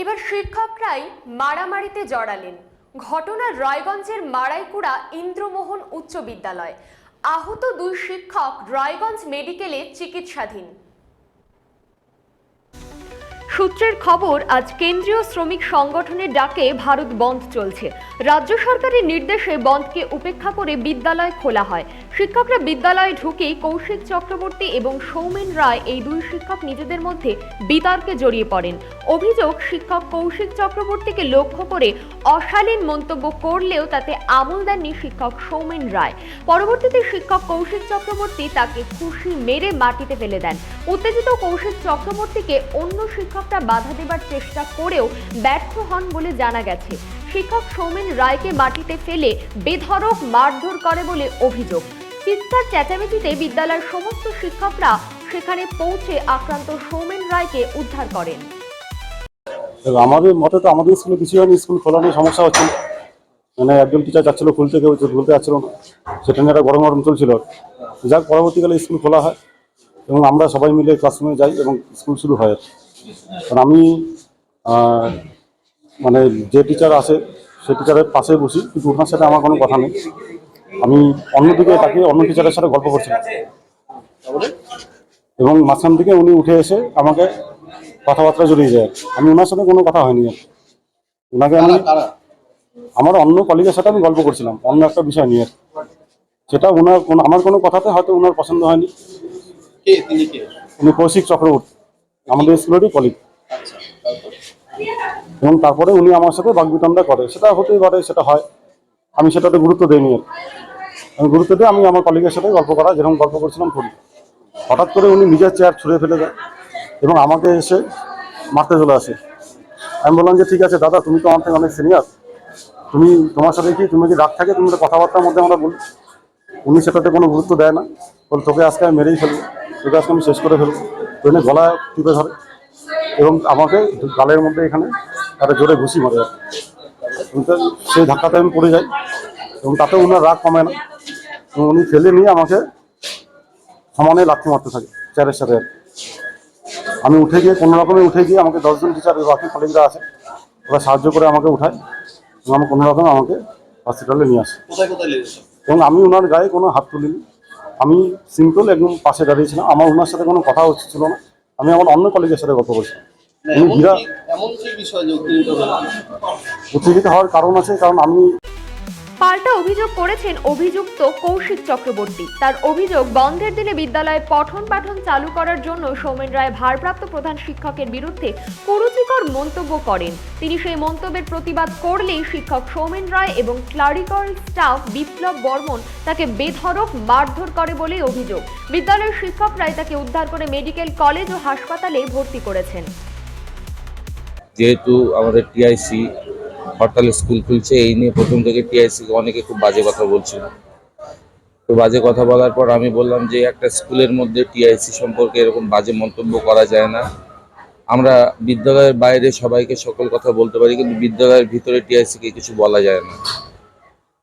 এবার শিক্ষকরাই মারামারিতে জড়ালেন। ঘটনা রায়গঞ্জের মারাইকুড়া ইন্দ্রমোহন উচ্চ বিদ্যালয়। আহত দুই শিক্ষক রায়গঞ্জ মেডিকেলে চিকিৎসাধীন। সূত্রের খবর, আজ কেন্দ্রীয় শ্রমিক সংগঠনের ডাকে ভারত বন্ধ চলছে। রাজ্য সরকারের নির্দেশে বন্ধকে উপেক্ষা করে বিদ্যালয় খোলা হয়। শিক্ষকরা বিদ্যালয়ে ঢুকেই কৌশিক চক্রবর্তী এবং সৌমেন রায় এই দুই শিক্ষক নিজেদের মধ্যে বিতর্কে জড়িয়ে পড়েন। অভিযোগ, শিক্ষক কৌশিক চক্রবর্তীকে লক্ষ্য করে অশালীন মন্তব্য করলেও তাতে আমল দেননি শিক্ষক সৌমেন রায়। পরবর্তীতে শিক্ষক কৌশিক চক্রবর্তী তাকে খুশি মেরে মাটিতে ফেলে দেন। উত্তেজিত কৌশিক চক্রবর্তীকে অন্য শিক্ষকরা বাধা দেবার চেষ্টা করেও ব্যর্থ হন বলে জানা গেছে। শিক্ষক সৌমেন রায়কে মাটিতে ফেলে বেধড়ক মারধর করে বলে অভিযোগ। চিৎকার চেঁচামেচিতে বিদ্যালয়ের সমস্ত শিক্ষকরা সেখানে পৌঁছে আক্রান্ত সৌমেন রায়কে উদ্ধার করেন। আমাদের মতে তো আমাদের স্কুলে কিছু হয়নি, স্কুল খোলা নিয়ে সমস্যা হচ্ছে। মানে একজন টিচার যাচ্ছিল খুলতে, কেউ খুলতে যাচ্ছিল না সেটা নিয়ে একটা গরম গরম চলছিল। যাক, পরবর্তীকালে স্কুল খোলা হয় এবং আমরা সবাই মিলে ক্লাসরুমে যাই এবং স্কুল শুরু হয়। কারণ আমি মানে যে টিচার আসে সে টিচারের পাশে বসি কিন্তু ওনার সাথে আমার কোনো কথা নেই। আমি অন্যদিকে তাকে অন্য টিচারের সাথে গল্প করছিলাম এবং মাঝখান থেকে উনি উঠে এসে আমাকে কথাবার্তা জড়িয়ে যায় আমি ওনার সাথে কোনো কথা হয়নি। ওনাকে আমি আমার অন্য কলিগের সাথে আমি গল্প করছিলাম অন্য একটা বিষয় নিয়ে। সেটা ওনার কোনো- আমার কোনো কথাতে হয়তো ওনার পছন্দ হয়নি। উনি কৌশিক চক্রবর্তী। আমাদের স্কুলেরই কলিগ এবং তারপরে উনি আমার সাথে বাগবিতণ্ডা করে। সেটা হতেই পারে, সেটা হয়। আমি সেটাতে গুরুত্ব দিইনি আমি গুরুত্ব দিয়ে আমি আমার কলিগের সাথে গল্প করা, যেরকম গল্প করছিলাম করি। হঠাৎ করে উনি নিজের চেয়ার ছুঁড়ে ফেলে দেয় এবং আমাকে এসে মারতে চলে আসে। আমি বললাম যে, ঠিক আছে দাদা, তুমি তো আমার থেকে অনেক সিনিয়র তুমি, তোমার সাথে কি, তুমি কি রাগ থাকে, তুমি তো কথাবার্তার মধ্যে আমরা বলি। উনি সেটাতে কোনো গুরুত্ব দেয় না। বল, তোকে আজকে আমি মেরেই ফেলব। তোকে আজকে আমি শেষ করে ফেলব। ট্রেনে গলায় টিপে ধরে এবং আমাকে গালের মধ্যে এখানে একটা জোরে ঘুষি মারে। সেই ধাক্কাতে আমি পড়ে যাই এবং তাতে ওনার রাগ কমে না এবং উনি ফেলে নিয়ে আমাকে সমানে লাথি মারতে থাকে চেয়ারের সাথে। আমি উঠে গিয়ে কোনো রকমে উঠে গিয়ে আমাকে দশজন টিচার বাকি কলেজরা আছে ওরা সাহায্য করে আমাকে উঠায় এবং আমি কোনো রকমে আমাকে হসপিটালে নিয়ে আসে। এবং আমি ওনার গায়ে কোনো হাত তুলিনি। আমি সিম্পল একদম পাশে দাঁড়িয়েছিলাম আমার ওনার সাথে কোনো কথা হচ্ছিল না। আমি আমার অন্য কলেজের সাথে কথা করছিলাম না, উনি এমন হীরা উত্তেজিত হওয়ার কারণ আছে কারণ আমি পাল্টা অভিযোগ করেছেন অভিযুক্ত কৌশিক চক্রবর্তী। তার অভিযোগ, বন্ধের দিনে বিদ্যালয়ে পঠন পাঠন চালু করার জন্য সৌমেন রায় ভারপ্রাপ্ত প্রধান শিক্ষকের বিরুদ্ধে কুরুচিকর মন্তব্য করেন। তিনি সেই মন্তব্যের প্রতিবাদ করলেই শিক্ষক সৌমেন রায় এবং ক্লারিক্যাল স্টাফ বিপ্লব বর্মন তাকে বেধড়ক মারধর করে বলেই অভিযোগ। বিদ্যালয়ের শিক্ষকরাই তাকে উদ্ধার করে মেডিকেল কলেজ ও হাসপাতালে ভর্তি করেছেন। যেহেতু আমাদের টিআইসি হরতালে স্কুল খুলছে, এই নিয়ে প্রথম থেকে টিআইসি অনেকে খুব বাজে কথা বলছিল। তো বাজে কথা বলার পর আমি বললাম যে একটা স্কুলের মধ্যে টিআইসি সম্পর্কে এরকম বাজে মন্তব্য করা যায় না। আমরা বিদ্যালয়ের বাইরে সবাইকে সকল কথা বলতে পারি, কিন্তু বিদ্যালয়ের ভিতরে টিআইসিকে কিছু বলা যায় না।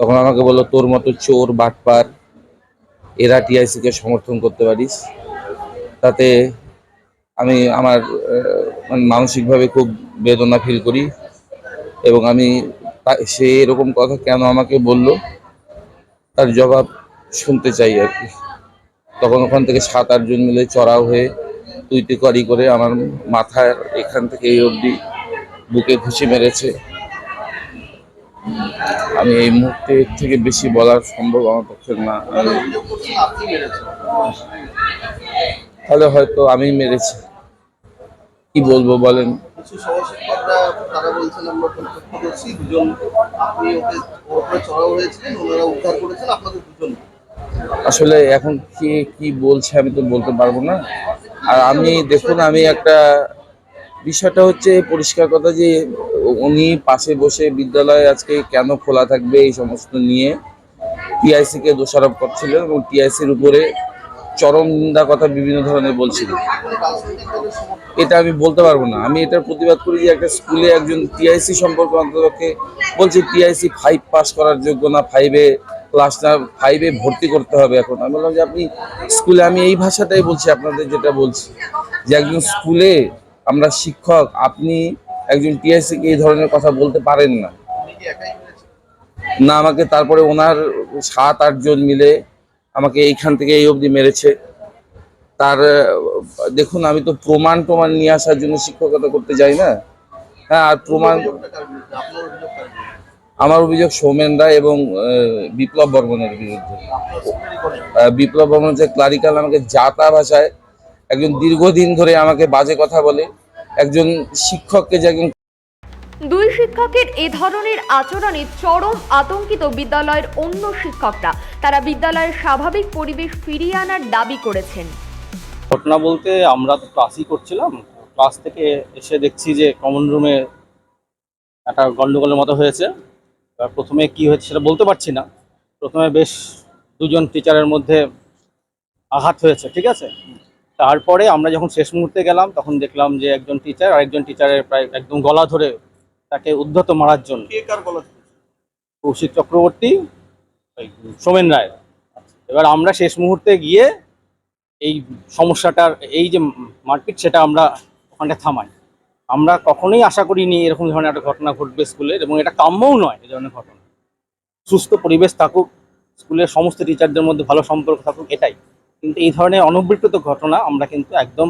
তখন আমাকে বলল, তোর মতো চোর, বাটপার, এরা টিআইসিকে সমর্থন করতে পারিস। তাতে আমি আমার মানে মানসিকভাবে খুব বেদনা ফিল করি। এবং আমি সে এরকম কথা কেন আমাকে বলল, তার জবাব শুনতে চাই আর কি। তখন ওখান থেকে সাত আটজন মিলে চড়াও হয়ে তুই করি করে আমার মাথার এখান থেকে এই অবধি বুকে ঘুষি মেরেছে। আমি এই মুহূর্তে থেকে বেশি বলার সম্ভব আমার পক্ষে না। তাহলে হয়তো আমি মেরেছি। কি বলব বলেন? কিছু তারা বলছেন, আমরা প্রত্যক্ষদর্শী দুজন আপনি ওকে চড়াও হয়েছিলেন, ওনারা উদ্ধার করেছেন, আপনাদের দুজন। আসলে এখন কে, কি বলছে আমি তো বলতে পারব না। আর আমি, দেখুন, আমি একটা বিষয়টা হচ্ছে পরিষ্কার কথা যে উনি পাশে বসে বিদ্যালয় আজকে কেন খোলা থাকবে এই সমস্ত নিয়ে টিআইসি কে দোষারোপ করছিলেন এবং টিআইসির উপরে চরম নিন্দা কথা বিভিন্ন ধরনের সমর্থন এটা আমি বলতে পারব না। আমি এটার প্রতিবাদ করি যে একটা স্কুলে একজন টিআইসি সম্পর্কে অন্ততপক্ষে বলছে টিআইসি ফাইভ পাস করার যোগ্য না ফাইভে ক্লাস না ফাইভে ভর্তি করতে হবে এখন। আমি বললাম যে আপনি স্কুলে, আমি এই ভাষাটাই বলছি, আপনাদের যেটা বলছি। যে একজন স্কুলে আমরা শিক্ষক, আপনি একজন টিআইসি কে এই ধরনের কথা বলতে পারেন না। না, আমাকে তারপরে ওনার সাত, আটজন মিলে আমাকে এইখান থেকে এই অবধি মেরেছে। তার দেখুন আমি তো প্রমাণ প্রমাণ নিয়ে আসার জন্য শিক্ষকতা করতে যাই না। হ্যাঁ আর প্রমাণ আমার অভিযোগ সৌমেন রায় এবং বিপ্লব বর্মনের বিরুদ্ধে। বিপ্লব বর্মন যে ক্লারিক্যাল আমাকে জাতা ভাষায় একজন দীর্ঘদিন ধরে আমাকে বাজে কথা বলে একজন শিক্ষককে যে একজন শিক্ষকের এ ধরনের আচরণে চরম আতঙ্কিত বিদ্যালয়ের অন্য শিক্ষকরা। তারা বিদ্যালয়ের স্বাভাবিক পরিবেশ ফিরিয়ে আনার দাবি করেছেন। ঘটনা বলতে আমরা তো ক্লাসই করছিলাম। ক্লাস থেকে এসে দেখছি যে কমন রুমে একটা গন্ডগোলের মতো হয়েছে। প্রথমে কি হয়েছে সেটা বলতে পারছি না। প্রথমে বেশ দুজন টিচারের মধ্যে আঘাত হয়েছে, ঠিক আছে? তারপরে আমরা যখন শেষ মুহূর্তে গেলাম, তখন দেখলাম যে একজন টিচার আর একজন টিচারের প্রায় একদম গলা ধরে তাকে উদ্ধত মারার জন্য? কৌশিক চক্রবর্তী সোমেন রায়। এবার আমরা শেষ মুহূর্তে গিয়ে এই সমস্যাটার এই যে মারপিট সেটা আমরা ওখানটা থামাই। আমরা কখনোই আশা করিনি এরকম ধরনের একটা ঘটনা ঘটবে স্কুলের এবং এটা কাম্যও নয় এই ধরনের ঘটনা। সুস্থ পরিবেশ থাকুক স্কুলের সমস্ত টিচারদের মধ্যে ভালো সম্পর্ক থাকুক এটাই। কিন্তু এই ধরনের অনবৃত্ত ঘটনা আমরা কিন্তু একদম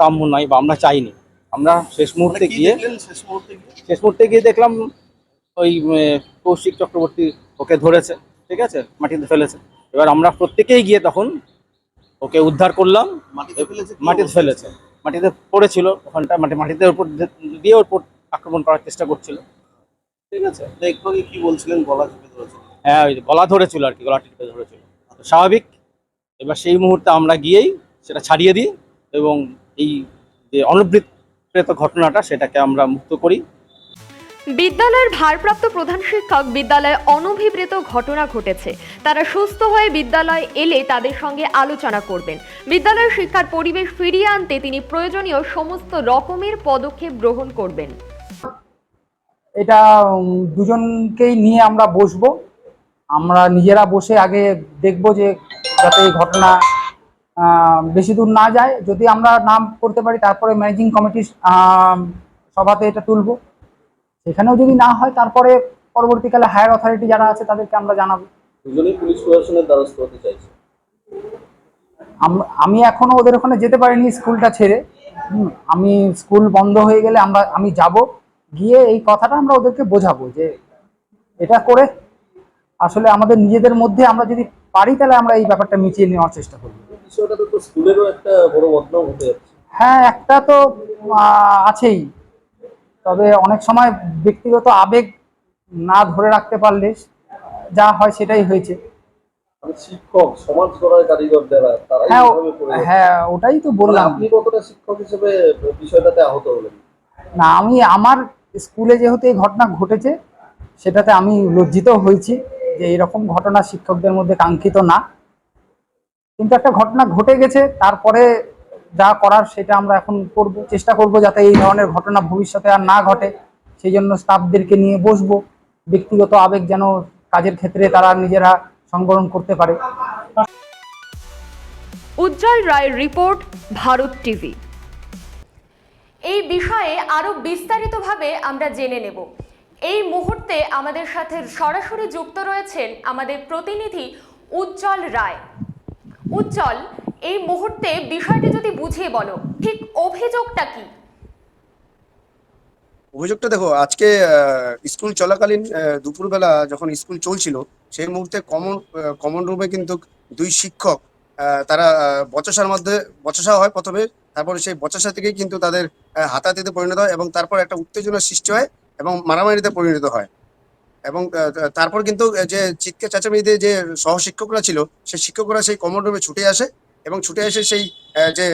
কাম্য নয় বা আমরা চাইনি। আমরা শেষ মানে মুহূর্তে গিয়ে শেষ মুহূর্তে গিয়ে? শেষ মুহূর্তে গিয়ে দেখলাম ওই কৌশিক চক্রবর্তী ওকে ধরেছে ঠিক আছে? মাটিতে ফেলেছে। এবার আমরা প্রত্যেকেই গিয়ে তখন ওকে উদ্ধার করলাম। মাটিতে ফেলেছে মাটিতে পড়েছিল ওখানটা মাটি মাটিতে ওপর দিয়ে ওর উপর আক্রমণ করার চেষ্টা করছিল। ঠিক আছে? তো একটু কি বলছিলেন? গলা হ্যাঁ ওই গলা ধরেছিল আর কি গলা টিপে ধরেছিল। স্বাভাবিক এবার সেই মুহূর্তে আমরা গিয়েই সেটা ছাড়িয়ে দিই এবং এই যে অনবৃত্ত ঘটনাটা সেটাকে আমরা মুক্ত করি। বিদ্যালয়ের ভারপ্রাপ্ত প্রধান শিক্ষক বিদ্যালয়ে অনভিপ্রেত ঘটনা ঘটেছে। তারা সুস্থ হয়ে বিদ্যালয়ে এলে তাদের সঙ্গে আলোচনা করবেন। বিদ্যালয়ের শিক্ষার পরিবেশ ফিরিয়ে আনতে তিনি প্রয়োজনীয় সমস্ত রকমের পদক্ষেপ গ্রহণ করবেন। এটা দুজনকেই নিয়ে আমরা বসবো। আমরা নিজেরা বসে আগে দেখব যে যাতে এই ঘটনা বেশি দূর না যায়। যদি আমরা নাম করতে পারি তারপরে ম্যানেজিং কমিটির সভাতে এটা তুলবো। সেখানেও যদি না হয় তারপরে পরবর্তীকালে হায়ার অথরিটি যারা আছে তাদেরকে আমরা জানাব। দুজনেই পুলিশ প্রশাসনের দ্বারস্থ হতে চাইছে। আম- এখনও ওদের ওখানে যেতে পারিনি স্কুলটা ছেড়ে। হুম, আমি স্কুল বন্ধ হয়ে গেলে আমরা আমি যাব। গিয়ে এই কথাটা আমরা ওদেরকে বোঝাবো যে এটা করে আসলে আমাদের নিজেদের মধ্যে আমরা যদি পারি তাহলে আমরা এই ব্যাপারটা মিটিয়ে নেওয়ার চেষ্টা করব। বিষয়টা তো স্কুলেরও একটা বড় বদনাম হতে যাচ্ছে। হ্যাঁ একটা তো আছেই। তবে অনেক সময় ব্যক্তিগত আবেগ না ধরে রাখতে পারলে যা হয় সেটাই হয়েছে। মানে শিক্ষক সমাজ গড়ার কারিগর যারা তারাই হ্যাঁ। হ্যাঁ ওটাই তো বললাম। আপনি কতটা শিক্ষক হিসেবে বিষয়টাতে আহত হলেন? না আমি আমার স্কুলে যেহেতু এই ঘটনা ঘটেছে সেটাতে আমি লজ্জিত হয়েছি যে এরকম ঘটনা শিক্ষকদের মধ্যে কাঙ্ক্ষিত না। কিন্তু একটা ঘটনা ঘটে গেছে, তারপরে যা করার সেটা আমরা এখন করব, চেষ্টা করব যাতে এই ধরনের ঘটনা ভবিষ্যতে আর না ঘটে। সেই জন্য স্টাফদেরকে নিয়ে বসবো, ব্যক্তিগত আবেগ যেন কাজের ক্ষেত্রে তারা নিজেরা সংবরণ করতে পারে। উজ্জ্বল রায়ের রিপোর্ট, ভারত টিভি। এই বিষয়ে আরও বিস্তারিতভাবে আমরা জেনে নেব। এই মুহূর্তে আমাদের সাথে সরাসরি যুক্ত রয়েছেন আমাদের প্রতিনিধি উজ্জ্বল রায়। উজ্জ্বল, এই মুহূর্তে বিষয়টি যদি বুঝিয়ে বলো, ঠিক অভিযোগটা কি? অভিযোগটা দেখো, আজকে স্কুল চলাকালীন দুপুরবেলা যখন স্কুল চলছিল, সেই মুহূর্তে কমন কমন রুমে কিন্তু দুই শিক্ষক তারা বচসার মধ্যে বচসা হয় প্রথমে, তারপরে সেই বচসা থেকেই কিন্তু তাদের হাতাহাতিতে পরিণত হয় এবং তারপর একটা উত্তেজনার সৃষ্টি হয় এবং মারামারিতে পরিণত হয়। এবং তারপর কিন্তু যে চিৎকার চেঁচামেচিতে যে সহশিক্ষকরা ছিল সেই শিক্ষকরা সেই কমন রুমে ছুটে আসে এবং ছুটে এসে সেই যে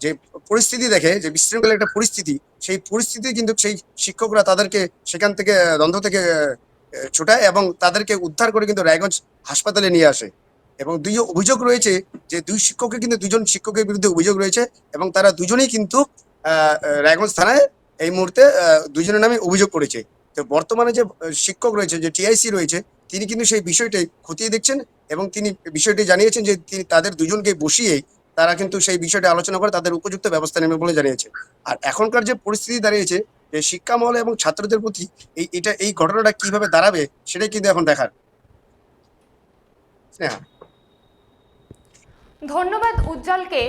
যে পরিস্থিতি দেখে, যে বিশৃঙ্খল একটা পরিস্থিতি, সেই পরিস্থিতি কিন্তু সেই শিক্ষকরা তাদেরকে সেখান থেকে দ্বন্দ্ব থেকে ছোটায় এবং তাদেরকে উদ্ধার করে কিন্তু রায়গঞ্জ হাসপাতালে নিয়ে আসে। এবং দুই অভিযোগ রয়েছে যে দুই শিক্ষকের কিন্তু, দুজন শিক্ষকের বিরুদ্ধে অভিযোগ রয়েছে এবং তারা দুজনেই কিন্তু রায়গঞ্জ থানায় এই মুহূর্তে দুজনের নামে অভিযোগ করেছে। তো বর্তমানে যে শিক্ষক রয়েছে, যে টিআইসি রয়েছে, তিনি কিন্তু সেই বিষয়টি খতিয়ে দেখছেন এবং তিনি বিষয়টি জানিয়েছেন যে তিনি তাদের দুজনকে বসিয়ে তারা কিন্তু সেই বিষয়টা আলোচনা করে তাদের উপযুক্ত ব্যবস্থা নেবে বলে জানিয়েছে। আর এখনকার যে পরিস্থিতি দাঁড়িয়েছে, যে শিক্ষা মহলে এবং ছাত্রদের প্রতি এই, এটা, এই ঘটনাটা কীভাবে দাঁড়াবে সেটাই কিন্তু এখন দেখার। ধন্যবাদ উজ্জ্বলকে।